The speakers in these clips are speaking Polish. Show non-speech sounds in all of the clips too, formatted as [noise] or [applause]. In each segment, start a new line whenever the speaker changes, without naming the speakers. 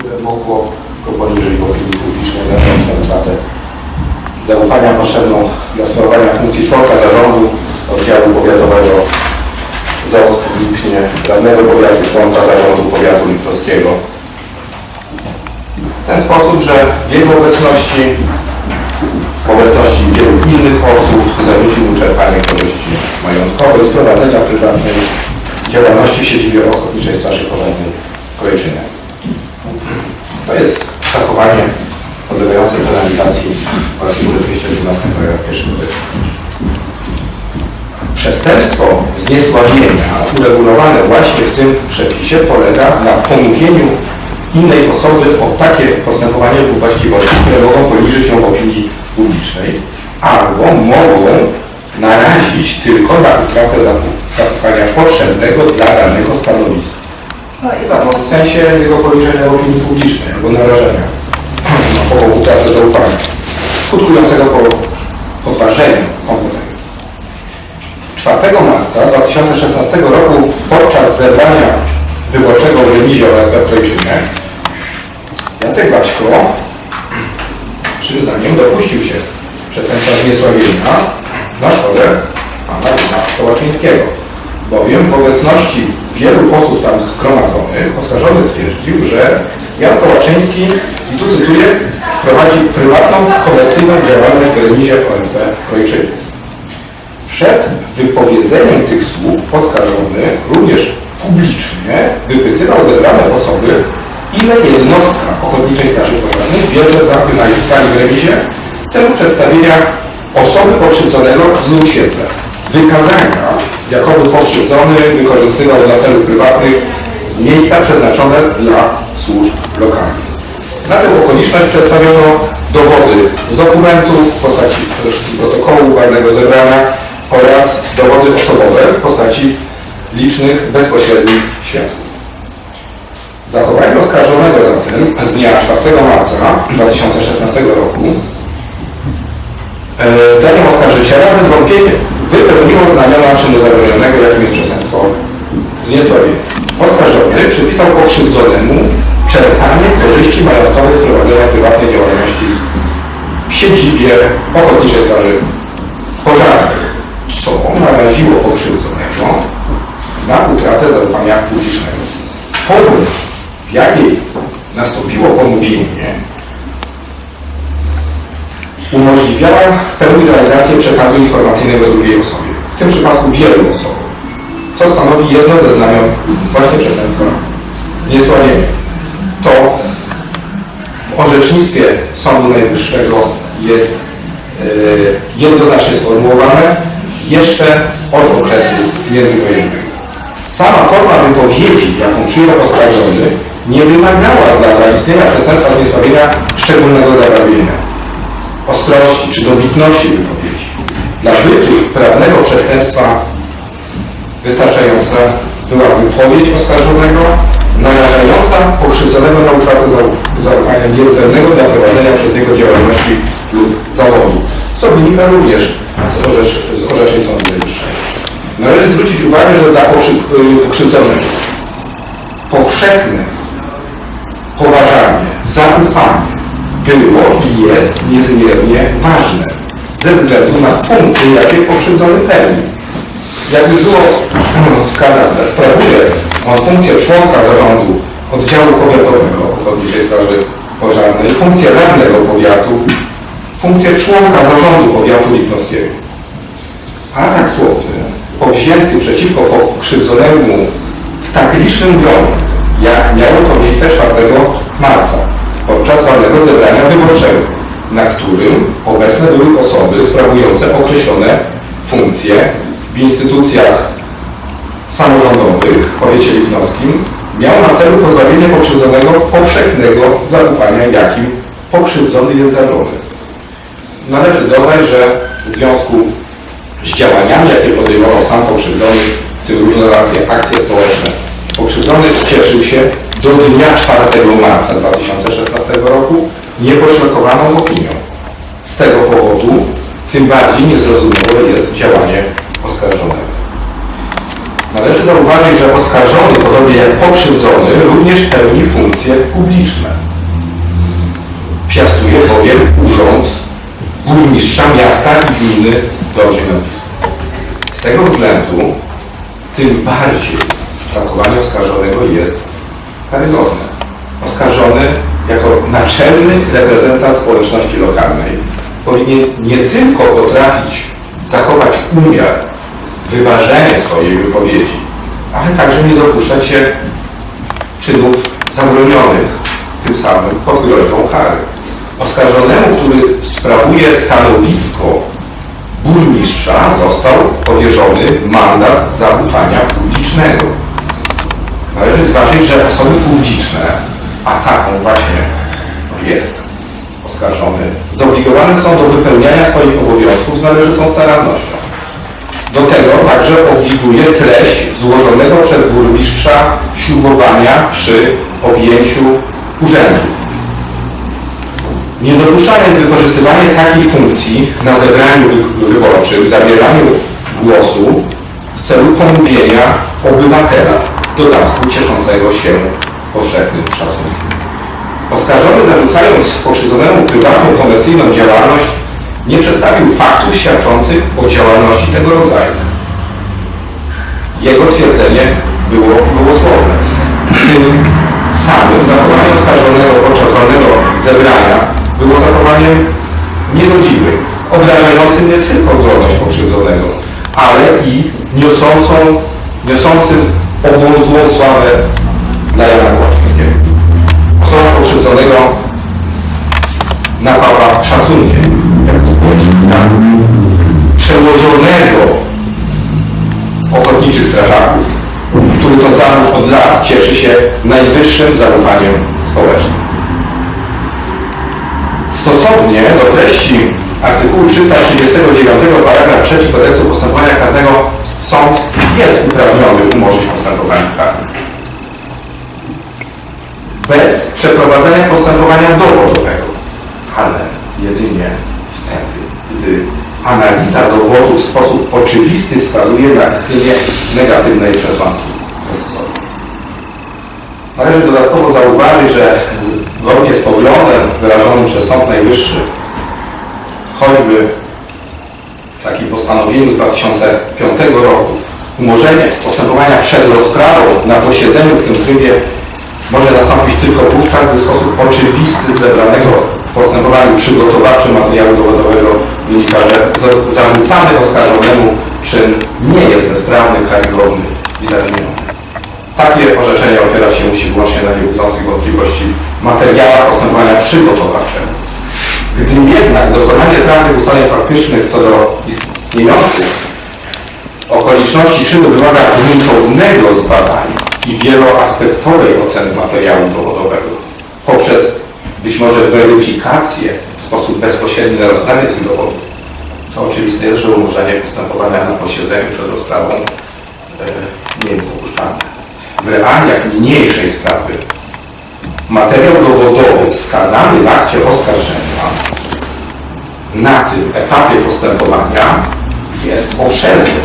które mogło go poniżej opinii publicznej zabrać na utratę zaufania potrzebną dla sprawowania funkcji członka zarządu oddziału powiatowego ZOS w Lipnie, radnego powiatu, członka zarządu powiatu liptowskiego. W ten sposób, że w jego obecności, w obecności wielu innych osób zarzucił mu czerpanie korzyści majątkowej z prowadzenia prywatnej działalności w siedzibie Ochotniczej Straży Pożarnej w Kolejczynie. To jest zachowanie podlegające penalizacji w artykule 212 paragraf 1 kodeksu. Przestępstwo zniesławienia uregulowane właśnie w tym przepisie polega na pomówieniu innej osoby o takie postępowanie lub właściwości, które mogą poniżyć ją w opinii publicznej albo mogą narazić tylko na utratę zaufania potrzebnego dla danego stanowiska. Tak, w sensie jego poniżenia opinii publicznej albo narażenia na połowę utratę zaufania, skutkującego po podważeniu kompetencji. 4 marca 2016 roku podczas zebrania wyborczego w remizie OSP w Krojczynie Jacek Baćko przyznaniem dopuścił się przestępstwa zniesławienia na szkodę pana Jana Kołaczyńskiego. Bowiem w obecności wielu osób tam zgromadzonych oskarżony stwierdził, że Jan Kołaczyński, i tu cytuję, prowadzi prywatną, komercyjną działalność w remizie OSP w Krojczynie. Przed wypowiedzeniem tych słów oskarżony również publicznie wypytywał zebrane osoby, ile jednostka Ochotniczej Straży Pożarnej bierze za wynajem sali w remizie w celu przedstawienia osoby pokrzywdzonego w złym świetle. Wykazania, jakoby pokrzywdzony wykorzystywał dla celów prywatnych miejsca przeznaczone dla służb lokalnych. Na tę okoliczność przedstawiono dowody z dokumentów w postaci przede wszystkim protokołu walnego zebrania oraz dowody osobowe w postaci licznych bezpośrednich świadków. Zachowanie oskarżonego zatem z dnia 4 marca 2016 roku e, zdaniem oskarżyciela bez wątpienia wypełniło znamiona czynu zabronionego, jakim jest przestępstwo zniesławienia. Oskarżony przypisał pokrzywdzonemu czerpanie korzyści majątkowej z prowadzenia prywatnej działalności w siedzibie Ochotniczej Straży Pożarnej, co naraziło pokrzywdzonego na utratę zaufania publicznego. Forma, w jakiej nastąpiło pomówienie, umożliwiała w pełni realizację przekazu informacyjnego drugiej osobie, w tym przypadku wielu osobom, co stanowi jedno ze znamion właśnie przestępstwa zniesławienia. To w orzecznictwie Sądu Najwyższego jest e, jednoznacznie sformułowane jeszcze od okresu międzywojennego. Sama forma wypowiedzi, jaką przyjął oskarżony, nie wymagała dla zaistnienia przestępstwa zniesławienia szczególnego zabawienia, ostrości czy dobitności wypowiedzi. Dla bytu prawnego przestępstwa wystarczająca była wypowiedź oskarżonego, narażająca pokrzywdzonego na utratę zau- zaufania niezbędnego dla prowadzenia przez niego działalności lub zawodu, co wynika również z, orzecz, z orzeczeń Sądu Najwyższego. Należy zwrócić uwagę, że dla y, pokrzywdzonego powszechne poważanie, zaufanie było i jest niezmiernie ważne ze względu na funkcje, jakie pokrzywdzony pełni. Jakby było [clears throat] wskazane, sprawuje on funkcję członka zarządu oddziału powiatowego Ochotniczej Straży Pożarnej, funkcję radnego powiatu, funkcję członka zarządu powiatu lipnowskiego. Atak słowny powzięty przeciwko pokrzywdzonemu w tak licznym gronie, jak miało to miejsce 4 marca podczas walnego zebrania wyborczego, na którym obecne były osoby sprawujące określone funkcje w instytucjach samorządowych w powiecie lipnowskim, miał na celu pozbawienie pokrzywdzonego powszechnego zaufania, jakim pokrzywdzony jest darzony. Należy dodać, że w związku z działaniami, jakie podejmował sam pokrzywdzony, w tym różnorakie akcje społeczne, pokrzywdzony cieszył się do dnia 4 marca 2016 roku nieposzlakowaną opinią. Z tego powodu tym bardziej niezrozumiałe jest działanie oskarżonego. Należy zauważyć, że oskarżony, podobnie jak pokrzywdzony, również pełni funkcje publiczne. Piastuje bowiem urząd burmistrza miasta i gminy Dobrze nazwisko. Z tego względu tym bardziej zachowanie oskarżonego jest karygodne. Oskarżony jako naczelny reprezentant społeczności lokalnej powinien nie tylko potrafić zachować umiar, wyważenie swojej wypowiedzi, ale także nie dopuszczać się czynów zabronionych, tym samym pod groźbą kary. Oskarżonemu, który sprawuje stanowisko burmistrza, został powierzony mandat zaufania publicznego. Należy zważyć, że osoby publiczne, a taką właśnie jest oskarżony, zobligowane są do wypełniania swoich obowiązków z należytą starannością. Do tego także obliguje treść złożonego przez burmistrza ślubowania przy objęciu urzędu. Niedopuszczalne jest wykorzystywanie takiej funkcji na zebraniu wy- wyborczym, zabieraniu głosu w celu pomówienia obywatela, w dodatku cieszącego się powszechnym szacunkiem. Oskarżony zarzucając pokrzywdzonemu prywatną komercyjną działalność nie przedstawił faktów świadczących o działalności tego rodzaju. Jego twierdzenie było gołosłowne. Tym samym zachowanie oskarżonego podczas wolnego zebrania było zachowaniem niegodziwym, obrażającym nie tylko godność pokrzywdzonego, ale i niosącą, niosącym ową złą sławę dla Jana Kłaczyńskiego. Osoba pokrzywdzonego napawa szacunkiem jako społecznika przełożonego ochotniczych strażaków, który to zawód od lat cieszy się najwyższym zaufaniem społecznym. Stosownie do treści artykułu 339 paragraf 3 kodeksu postępowania karnego sąd jest uprawniony umorzyć postępowanie karne. Bez przeprowadzenia postępowania dowodowego, ale jedynie wtedy, gdy analiza dowodu w sposób oczywisty wskazuje na istnienie negatywnej przesłanki procesowej. Należy dodatkowo zauważyć, że zgodnie z poglądem wyrażonym przez Sąd Najwyższy, choćby takim postanowieniu z 2005 roku, umorzenie postępowania przed rozprawą na posiedzeniu w tym trybie może nastąpić tylko wówczas, gdy w sposób oczywisty zebranego w postępowaniu przygotowawczym materiału dowodowego wynika, że za- zarzucany oskarżonemu czyn nie jest bezprawny, karygodny i zawiniony. Takie orzeczenie opierać się musi wyłącznie na niebudzących wątpliwości materiałach postępowania przygotowawczego. Gdy jednak dokonanie trafnych ustaleń faktycznych co do istniejących okoliczności czynu wymaga gruntownego zbadania i wieloaspektowej oceny materiału dowodowego poprzez być może weryfikację w sposób bezpośredni na rozprawie tych dowodów, to oczywiste jest, że umorzenie postępowania na posiedzeniu przed rozprawą e, nie jest dopuszczalne. W realiach niniejszej sprawy materiał dowodowy wskazany w akcie oskarżenia na tym etapie postępowania jest obszerny.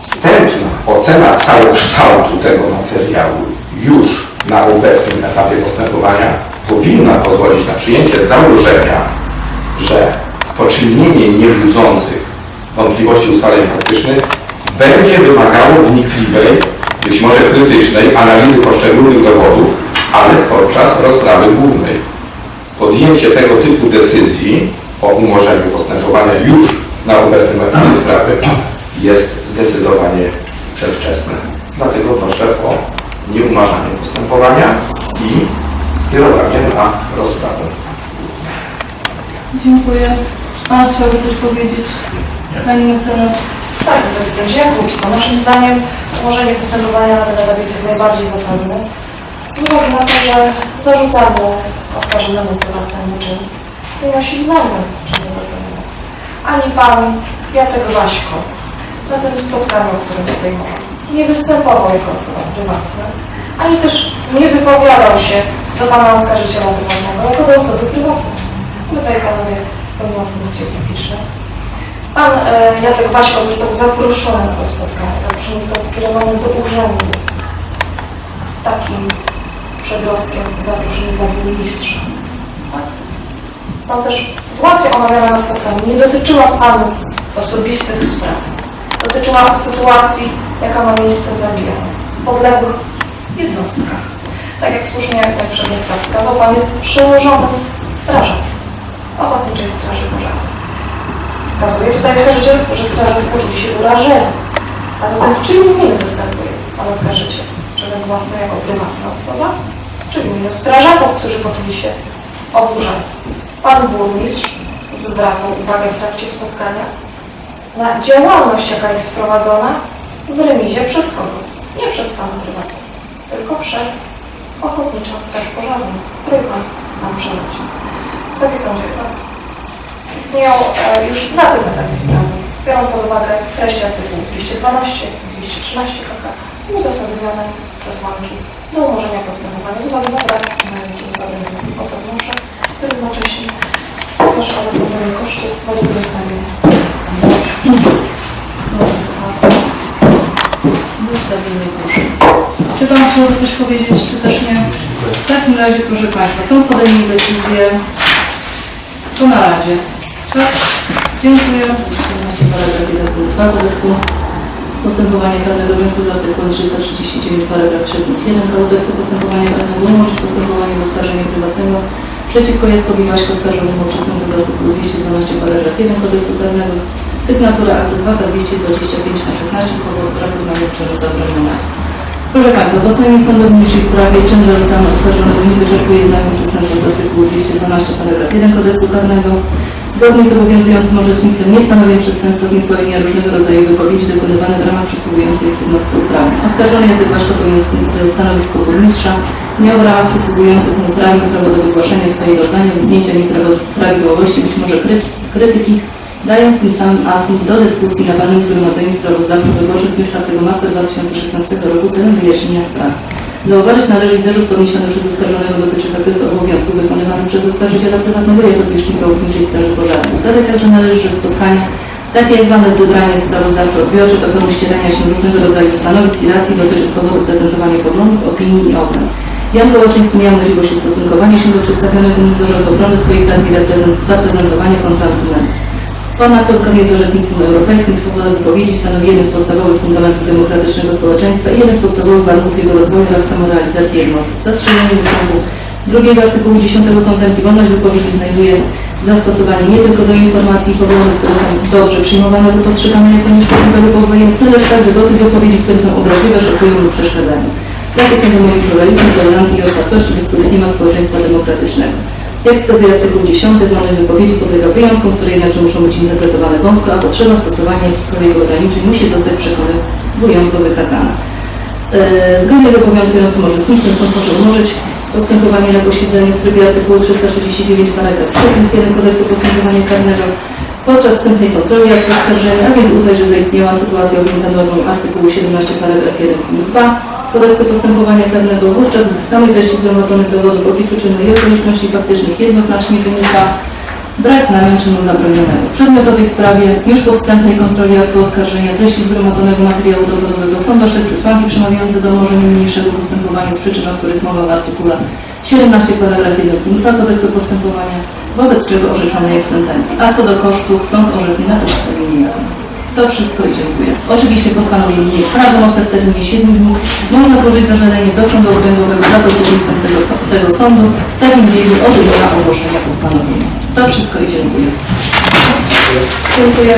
Wstępna ocena całokształtu tego materiału już na obecnym etapie postępowania powinna pozwolić na przyjęcie założenia, że poczynienie niebudzących wątpliwości ustaleń faktycznych będzie wymagało wnikliwej, być może krytycznej analizy poszczególnych dowodów, ale podczas rozprawy głównej. Podjęcie tego typu decyzji o umorzeniu postępowania już na obecnym etapie sprawy jest zdecydowanie przedwczesne. Dlatego proszę o nieumarzanie postępowania i skierowanie na rozprawę.
Dziękuję. Pan chciałby coś powiedzieć? Pani mecenas.
Tak, Wysoki Sędzia, krótko. Naszym zdaniem umorzenie postępowania na ten etapie jest jak najbardziej zasadne. Z uwagi na to, że zarzucamy oskarżonemu prywatnemu czyn nie nosi znamion czynu zabronionego. Ani pan Jacek Waśko na tym spotkaniu, o którym tutaj mowa, nie występował jako osoba prywatna, ani też nie wypowiadał się do pana oskarżyciela prywatnego jako do osoby prywatnej. Tutaj panowie pełnią funkcje publiczne. Pan e, Jacek Waśko został zaproszony na to spotkanie, tak przy został skierowany do urzędu z takim przedrostkiem zaproszenia dla burmistrza. Tak? Stąd też sytuacja omawiana na spotkaniu nie dotyczyła panów osobistych spraw. Dotyczyła sytuacji, jaka ma miejsce w regionie, w podległych jednostkach. Tak jak słusznie przedmówca wskazał, pan jest przełożonym strażakiem Ochotniczej Straży Pożarnej. Wskazuje tutaj oskarżyciel, że strażacy poczuli się urażeni. A zatem w czyim imieniu występuje pan oskarżyciel? Czy we własne jako prywatna osoba? Czy w imieniu strażaków, którzy poczuli się oburzeni? Pan burmistrz zwracał uwagę w trakcie spotkania na działalność, jaka jest prowadzona w remizie przez kogo? Nie przez pana prywatnego, tylko przez Ochotniczą Straż Pożarną, której pan nam. Wysoki Sądzie, pan istnieją e, już na tym etapie sprawy, biorąc pod uwagę treści artykułów 212, 213 KK, uzasadnione przesłanki do umorzenia postępowania z uwagi na brak najmniejszego zabrania, o co wnoszę, równocześnie proszę o zasądzenie kosztów według wystawienia.
Wystawienie proszę. Czy Pan chciałby coś powiedzieć, czy też nie? W takim razie, proszę Państwa, są podejmie decyzje to na razie. Tak? Dziękuję. Macie paragraf 1 punkt 2 kodeksu postępowania karnego w związku z artykułem 339 paragraf 3 punkt 1 kodeksu postępowania karnego umorzyć postępowanie w oskarżeniu prywatnego przeciwko Jackowi Waśko oskarżonemu o przestępstwo z artykułu 212 paragraf 1 kodeksu karnego sygnatura aktu 2 K 225 na 16 z powodu braku znamion czynu zabronionego. Proszę Państwa, w ocenie niniejszej sprawie czyn zarzucany oskarżonemu nie wyczerpuje znamion przestępstwa z artykułu 212 paragraf 1 kodeksu karnego. Zgodnie z obowiązującym orzecznictwem nie stanowią przestępstwa z niespełnienia różnego rodzaju wypowiedzi dokonywane w ramach przysługującej jednostce uprawnień. Oskarżony Jacek Waszko sk- stanowisko burmistrza miał w ramach przysługujących mu uprawnień prawo do wygłaszania swojego zdania, wniknięcia nieprawidłowości, być może kry- krytyki, dając tym samym asumpt do dyskusji na walnym zgromadzeniu sprawozdawczym wyborczym w dniu 4 marca 2016 roku celem wyjaśnienia sprawy. Zauważyć należy, iż zarzut podniesiony przez oskarżonego dotyczy zakresu obowiązków wykonywanych przez oskarżyciela prywatnego jako zwierzchnika Ochotniczej Straży Pożarnej. Zgadza także należy, że spotkania, takie jak walne zebranie sprawozdawczo-odbiorcze, formy ścierania się różnego rodzaju stanowisk i racji dotyczy z powodu prezentowania poglądów, opinii i ocen. Jan Kołaczyński miał możliwość ustosunkowania się do przedstawionego mu zarzutu obrony swoich racji i zaprezentowania kontrargumentów. Ponadto zgodnie z orzecznictwem europejskim swoboda wypowiedzi stanowi jeden z podstawowych fundamentów demokratycznego społeczeństwa i jeden z podstawowych warunków jego rozwoju oraz samorealizacji jednostki. Zastrzeżenie ustępu drugiego artykułu 10 Konwencji wolność wypowiedzi znajduje zastosowanie nie tylko do informacji i poglądów, które są dobrze przyjmowane lub postrzegane jako nieszkodliwe lub obojętne, lecz także do tych wypowiedzi, które są obraźliwe, szokują lub przeszkadzają. Takie są wymogi pluralizmu, tolerancji i otwartości, bez których nie ma społeczeństwa demokratycznego. Jak wskazuje artykuł 10, wolność wypowiedzi podlega wyjątkom, które jednakże muszą być interpretowane wąsko, a potrzeba stosowania jakichkolwiek ograniczeń musi zostać przekonująco wykazana. E, Zgodnie z obowiązującym orzecznictwem sąd może umorzyć postępowanie na posiedzeniu w trybie artykułu 339 paragraf 3 punkt 1 kodeksu postępowania karnego podczas wstępnej kontroli aktu oskarżenia, a więc uznać, że zaistniała sytuacja objęta normą artykułu 17 paragraf 1 punkt 2 kodeksu postępowania karnego, wówczas gdy z samej treści zgromadzonych dowodów opisu czynu i okoliczności faktycznych jednoznacznie wynika brak znamion czynu zabronionego. W przedmiotowej sprawie już po wstępnej kontroli aktu oskarżenia treści zgromadzonego materiału dowodowego są doszedł przesłanki przemawiające za umorzeniem niniejszego postępowania z przyczyn, o których mowa w artykule 17 paragraf 1 punkt 2 kodeksu postępowania, wobec czego orzeczone jest w sentencji. A co do kosztów, sąd orzeknie na posiedzeniu niejawnym. To wszystko i dziękuję. Oczywiście postanowienie jest prawomocne w terminie 7 dni. Można złożyć zażalenie do sądu okręgowego za pośrednictwem tego, tego sądu termin biegu od dnia ogłoszenia postanowienia. To wszystko i dziękuję. Dziękuję.